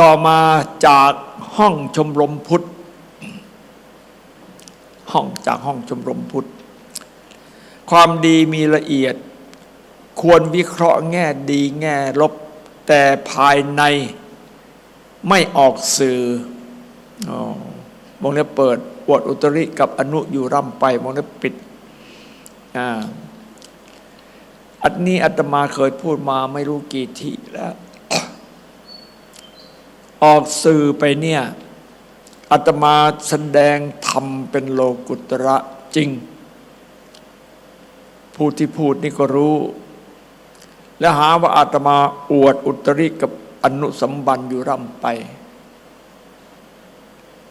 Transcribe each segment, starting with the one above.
ต่อมาจากห้องชมรมพุทธ ห้องจากห้องชมรมพุทธ ความดีมีละเอียด ควรวิเคราะห์แง่ดีแง่ลบ แต่ภายในไม่ออกสื่ออมองเนี้ยเปิดอวดอุตริกับอนุอยู่ร่ำไปมองเนี้ยปิดอ่าอันนี้อาตมาเคยพูดมาไม่รู้กี่ทีแล้ว ออกสื่อไปเนี่ยอาตมาแสดงธรรมเป็นโลกุตระจริง ผู้ที่พูดนี่ก็รู้ และหาว่าอาตมาอวดอุตริกับอนุสัมบันอยู่ร่ำไป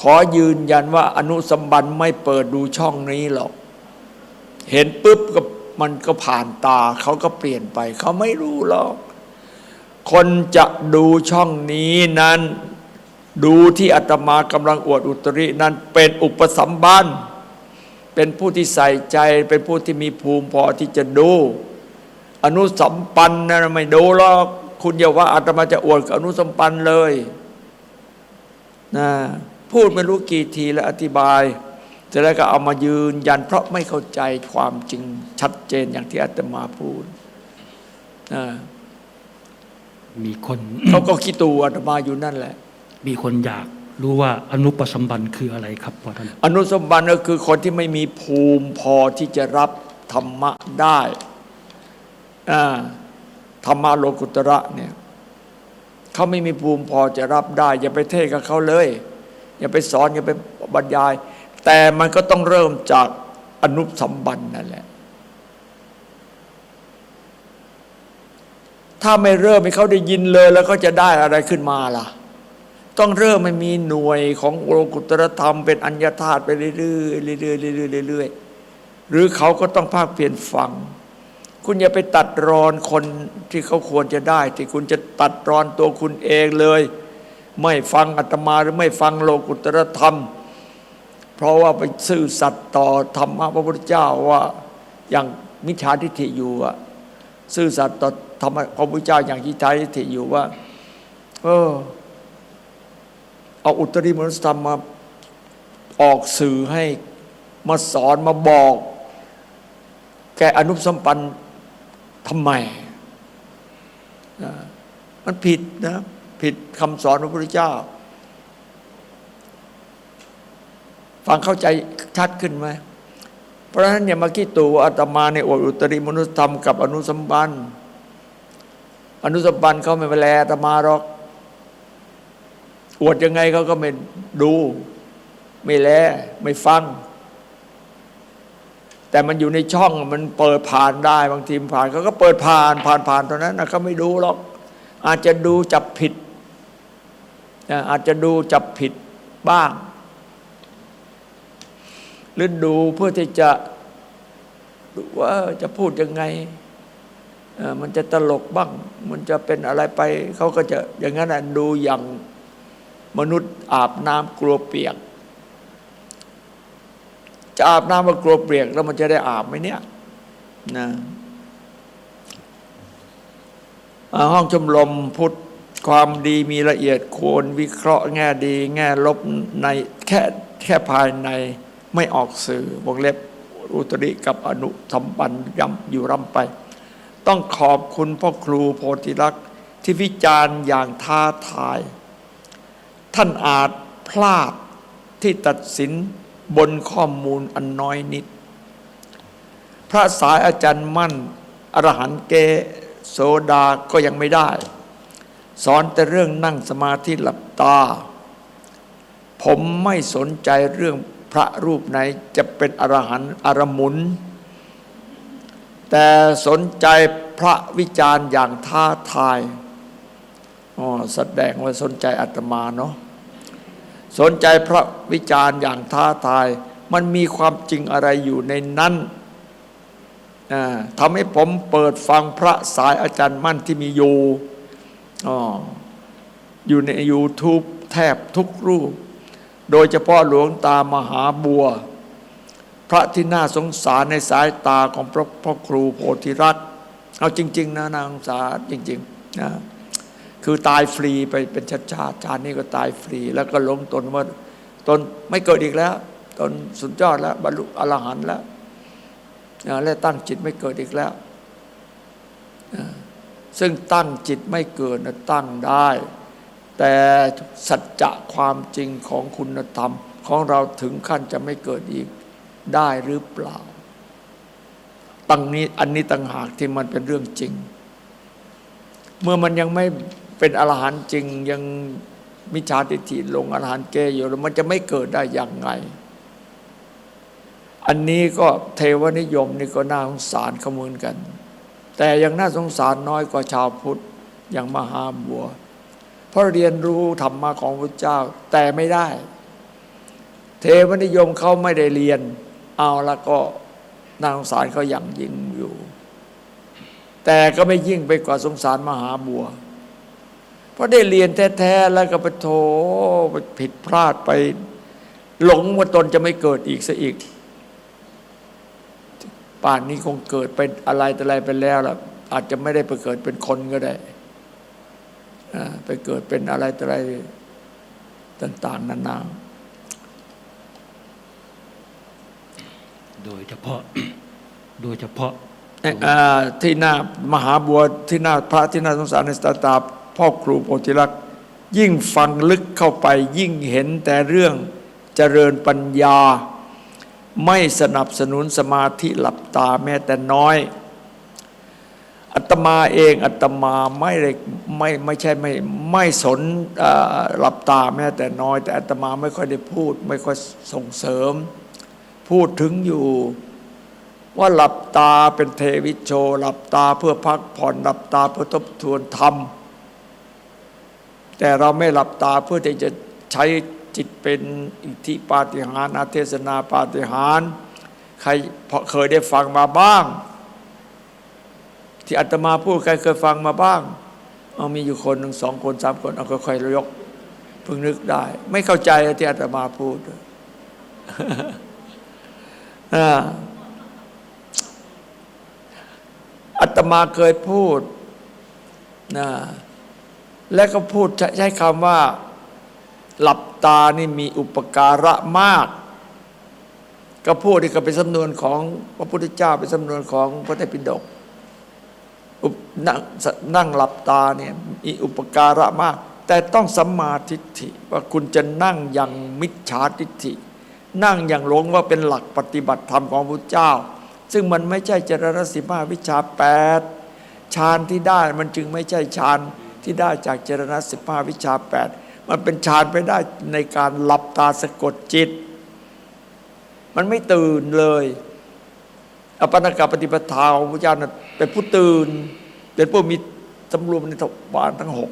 ขอยืนยันว่าอนุสัมบันไม่เปิดดูช่องนี้หรอก เห็นปุ๊บก็มันก็ผ่านตาเขาก็เปลี่ยนไป เขาไม่รู้หรอก คนจะดูช่องนี้นั้นดูที่อาตมากำลังอวดอุตรินั้นเป็นอุปสัมบันเป็นผู้ที่ใส่ใจ เป็นผู้ที่มีภูมิพอที่จะดู อนุสัมปันนะไม่ดูหรอกคุณอย่าว่าอาตมาจะอวดกับอนุสัมปันเลยนะพูดไม่รู้กี่ทีแล้วอธิบายเสร็จแล้วก็เอามายืนยัน เพราะไม่เข้าใจความจริงชัดเจนอย่างที่อาตมาพูดนะ มีคนเขาก็คิดตัวอาตมาอยู่นั่นแหละ มีคนอยากรู้ว่าอนุปสัมบันคืออะไรครับพ่อท่านอนุสมบันก็คือคนที่ไม่มีภูมิพอที่จะรับธรรมะได้อ่าธรรมะโลกุตระเนี่ยเขาไม่มีภูมิพอจะรับได้ อย่าไปเทศกับเขาเลย อย่าไปสอนอย่าไปบรรยาย แต่มันก็ต้องเริ่มจากอนุสัมบันนั่นแหละ ถ้าไม่เริ่มให้เขาได้ยินเลย แล้วก็จะได้อะไรขึ้นมาล่ะ ต้องเริ่มไม่มีหน่วยของโลกุตรธรรม เป็นอัญญาธาตุไปเรื่อยๆเรื่อยๆเรื่อยๆเรื่อยๆหรือเขาก็ต้องภาคเปลี่ยนฟัง คุณอย่าไปตัดรอนคนที่เขาควรจะได้ ที่คุณจะตัดรอนตัวคุณเองเลย ไม่ฟังอาตมาหรือไม่ฟังโลกุตรธรรม เพราะว่าไปซื่อสัตย์ต่อธรรมะพระพุทธเจ้าว่าอย่างมิจฉาทิฏฐิอยู่อะ ซื่อสัตย์ต่อธรรมะพระพุทธเจ้าอย่างมิจฉาทิฏฐิอยู่ว่า เออ เอาอุตริมนุสธรรมมาออกสื่อให้มาสอนมาบอก แกอนุสัมปันทำไมมันผิดนะ ผิดคำสอนพระพุทธเจ้า ฟังเข้าใจชัดขึ้นไหม เพราะฉะนั้นเนี่ยมาคิดตัวอาตมาในอวดอุตริมนุสธรรมกับอนุสัมปันอนุสัมปันเขาไม่ไปแลอาตมาหรอก อวดยังไงเขาก็ไม่ดู ไม่แลไม่ฟัง แต่มันอยู่ในช่องมันเปิดผ่านได้บางทีผ่านเขาก็เปิดผ่านผ่านผ่านตอนนั้นนะเขาไม่ดูหรอก อาจจะดูจับผิดอาจจะดูจับผิดบ้าง หรือดูเพื่อที่จะดูว่าจะพูดยังไงมันจะตลกบ้าง มันจะเป็นอะไรไป เขาก็จะอย่างนั้นนะดูอย่างมนุษย์อาบน้ำกลัวเปียก จะอาบน้ำมากลัวเปียก แล้วมันจะได้อาบไหมเนี่ยนะห้องชมรมพุทธความดีมีละเอียดควรวิเคราะห์แง่ดี แง่ลบในแค่แค่ภายใน ไม่ออกสื่อวงเล็บอุตริกับอนุสัมปันย้ำอยู่ร่ำไป ต้องขอบคุณพ่อครูโพธิลักษ์ที่วิจารณ์อย่างท้าทาย ท่านอาจพลาดที่ตัดสินบนข้อมูลอันน้อยนิด พระสายอาจารย์มั่น อรหันเกโสดาก็ยังไม่ได้ สอนแต่เรื่องนั่งสมาธิหลับตา ผมไม่สนใจเรื่อง พระรูปไหนจะเป็นอรหันต์อรหมุน แต่สนใจพระวิจารณ์อย่างท้าทายอ๋อแสดงว่าสนใจอาตมาเนาะสนใจพระวิจารณ์อย่างท้าทาย มันมีความจริงอะไรอยู่ในนั้นอ่าทำให้ผมเปิดฟังพระสายอาจารย์มั่นที่มีอยู่อ๋ออยู่ใน YouTube แทบทุกรูป โดยเฉพาะหลวงตามหาบัว พระที่น่าสงสารในสายตาของพระพ่อครูโพธิรัตน์เอาจริง ๆ นะนางสงสารจริงๆนะคือตายฟรีไปเป็นชาติชาติชาตินี้ก็ตายฟรี แล้วก็ล้มตนว่าตนไม่เกิดอีกแล้ว ตนสุดยอดแล้ว บรรลุอรหันต์แล้วและตั้งจิตไม่เกิดอีกแล้ว ซึ่งตั้งจิตไม่เกิดนะตั้งได้ แต่สัจจะความจริงของคุณธรรม ของเราถึงขั้นจะไม่เกิดอีกได้หรือเปล่าตังนี้อันนี้ต่างหากที่มันเป็นเรื่องจริง เมื่อมันยังไม่เป็นอรหันต์จริงยังมิจฉาทิฏฐิลงอรหันต์เกยอยู่แล้วมันจะไม่เกิดได้อย่างไง อันนี้ก็เทวนิยมนี่ก็น่าสงสารขมือนกัน แต่ยังน่าสงสารน้อยกว่าชาวพุทธอย่างมหาบัว ราะเรียนรู้ธรรมะของพระเจ้าแต่ไม่ได้ เทวนิยมเขาไม่ได้เรียน เอาแล้วก็น่าสงสารเขาอย่างยิ่งอยู่ แต่ก็ไม่ยิ่งไปกว่าสงสารมหาบัว เพราะได้เรียนแท้ๆแล้วก็ไปโถไปผิดพลาดไป หลงว่าตนจะไม่เกิดอีกซะอีก ป่านนี้คงเกิดเป็นอะไรแต่อะไรไปแล้วล่ะอาจจะไม่ได้ไปเกิดเป็นคนก็ได้ ไปเกิดเป็นอะไรแต่อะไรต่าง ๆ นานา โดยเฉพาะ โดยเฉพาะเอ่ออ่าที่หน้ามหาบัวที่หน้าพระที่หน้าสงสารในสตาตาพ่อครูโพธิลักษณ์ยิ่งฟังลึกเข้าไป ยิ่งเห็นแต่เรื่องเจริญปัญญา ไม่สนับสนุนสมาธิหลับตาแม้แต่น้อย อัตมาเองอัตมาไม่ได้ไม่ไม่ใช่ไม่ไม่สนหลับตาแม้แต่น้อย แต่อัตมาไม่ค่อยได้พูด ไม่ค่อยส่งเสริม พูดถึงอยู่ว่าหลับตาเป็นเทวิโช หลับตาเพื่อพักผ่อนหลับตาเพื่อทบทวนธรรม แต่เราไม่หลับตาเพื่อที่จะใช้จิตเป็นอิทธิปาฏิหาริย์อาเทศนาปาฏิหาริย์ใครพอเคยได้ฟังมาบ้าง ที่อาตมาพูดใครเคยฟังมาบ้าง เอามีอยู่คนหนึ่งสองคนสามคนเอาค่อยๆยกเพิ่งนึกได้ ไม่เข้าใจที่อาตมาพูดอาตมาเคยพูดนะและก็พูดใช้คำว่า หลับตานี่มีอุปการะมาก ก็พูดนี่ก็เป็นสำนวนของพระพุทธเจ้าเป็นสำนวนของพระไตรปิฎก นั่งนั่งหลับตาเนี่ยมีอุปการะมาก แต่ต้องสัมมาทิฏฐิว่าคุณจะนั่งอย่างมิจฉาทิฏฐิ นั่งอย่างหลงว่าเป็นหลักปฏิบัติธรรมของพระเจ้า ซึ่งมันไม่ใช่เจริญสิมาวิชาแปดฌานที่ได้มันจึงไม่ใช่ฌานที่ได้จากเจริญสิมาวิชาแปดมันเป็นฌานไปได้ในการหลับตาสะกดจิต มันไม่ตื่นเลย อปันกปฏิปทาของพระเจ้านะเป็นผู้ตื่น เป็นผู้มีสำรวมในทวารทั้งหก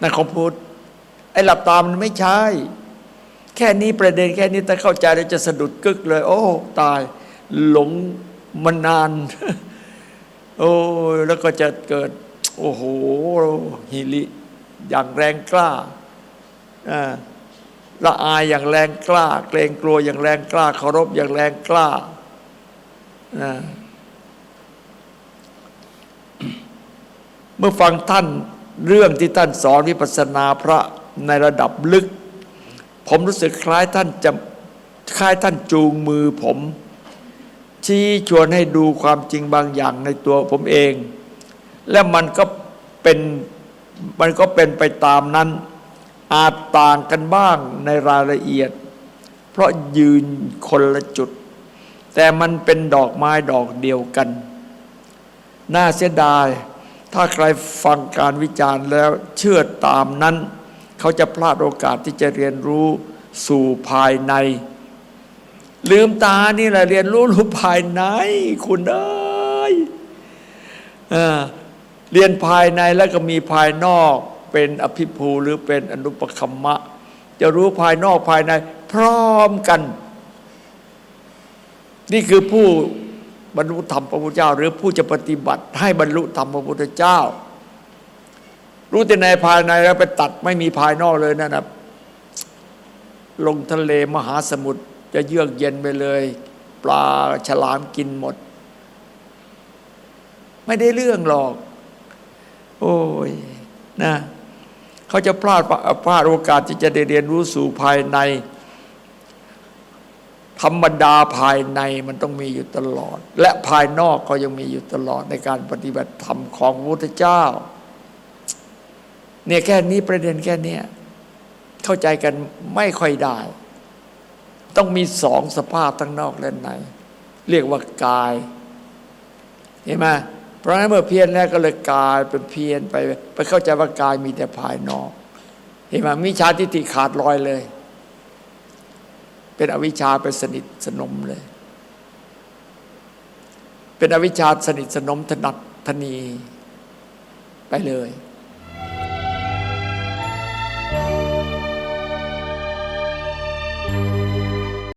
นั่นของพุทธไอ้หลับตามันไม่ใช่ แค่นี้ประเด็นแค่นี้ถ้าเข้าใจแล้วจะสะดุดกึกเลย โอ้ ตาย หลงมานาน โอ้แล้วก็จะเกิด โอ้โหฮิริอย่างแรงกล้าละอายอย่างแรงกล้า เกรงกลัวอย่างแรงกล้าเคารพอย่างแรงกล้าอ่า เมื่อฟังท่านเรื่องที่ท่านสอนวิปัสสนาพระในระดับลึก ผมรู้สึกคล้ายท่านจะคล้ายท่านจูงมือผม ชี้ชวนให้ดูความจริงบางอย่างในตัวผมเอง และมันก็เป็นมันก็เป็นไปตามนั้น อาจต่างกันบ้างในรายละเอียด เพราะยืนคนละจุด แต่มันเป็นดอกไม้ดอกเดียวกัน น่าเสียดาย ถ้าใครฟังการวิจารณ์แล้วเชื่อตามนั้น เขาจะพลาดโอกาสที่จะเรียนรู้สู่ภายใน ลืมตานี่แหละเรียนรู้รู้ภายใน คุณเอ้ยเออเรียนภายในแล้วก็มีภายนอกเป็นอภิภูหรือเป็นอนุปคัมมะ จะรู้ภายนอกภายใน พร้อมกัน นี่คือผู้ บรรลุธรรมพระพุทธเจ้า หรือผู้จะปฏิบัติ ให้บรรลุธรรมพระพุทธเจ้า รู้แต่ในภายในแล้วไปตัดไม่มีภายนอกเลยนั่นนะลงทะเลมหาสมุทรจะเยือกเย็นไปเลย ปลาฉลามกินหมด ไม่ได้เรื่องหรอก โอ้ยนะเขาจะพลาดพลาดโอกาสที่จะได้เรียนรู้สู่ภายใน ธรรมดาภายในมันต้องมีอยู่ตลอด และภายนอกก็ยังมีอยู่ตลอดในการปฏิบัติธรรมของพระพุทธเจ้า เนี่ยแค่นี้ประเด็นแค่นี้เข้าใจกันไม่ค่อยได้ ต้องมีสองสภาพทั้งนอกและใน เรียกว่ากาย เห็นไหมเพราะฉะนั้นเมื่อเพียนแล้วก็เลยกายเป็นเพียนไป ไปเข้าใจว่ากายมีแต่ภายนอก เห็นไหมมิจฉาทิฏฐิขาดลอยเลย เป็นอวิชชาไปสนิทสนมเลย เป็นอวิชชาสนิทสนมถนัดทนีไปเลย